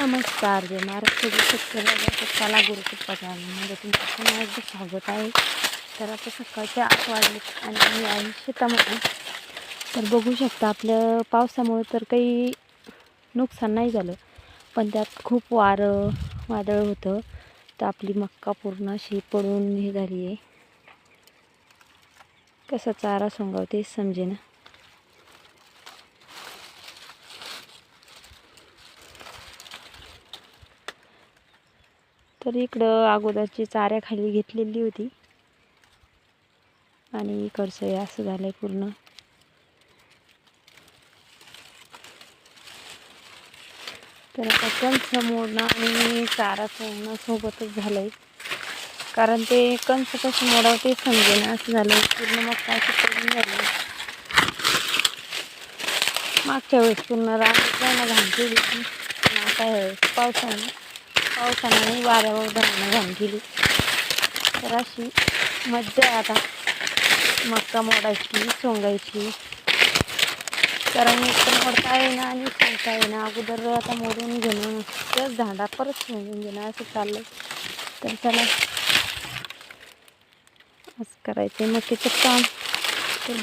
नमस्कार जय महाराष्ट्र शेतकऱ्याला कला गुरुकृपा चॅनलमध्ये तुमचं पुन्हा एकदा स्वागत आहे म्हणजे म्हणजे तर आता सकाळचे आठ वाजले आणि मी आहे शेतामध्ये. तर बघू शकता आपलं पावसामुळे तर काही नुकसान नाही झालं. पण त्यात खूप वारं वादळ होतं. तर आपली मक्का पूर्ण अशी पडून हे झाली आहे कसा चारा सोंगावते समजेना. तर इकडं अगोदरची चाऱ्याखाली घेतलेली होती. आणि इकडचं हे असं झालंय पूर्ण. तर आता कंस मोडणं आणि चारा सोडणं सोबतच झालंय. कारण ते कंस कसं मोडावं ते समजेना. असं झालंय. पूर्ण मग काय पडून झालं मागच्या वेळेस पूर्ण रांग घालते केली आता पावसानं पावसाने वाऱ्यावर धरणं घालून केली तर अशी मज्जा आहे आता. मक्का मोडायची सोंगायची. कारण एक मोडता येईना आणि सोंगता येईना. अगोदर आता मोडून घेणं तेच झाडा परत सोंगून घेणं असं चाललं तर चला. असं करायचं मकीचं काम. तर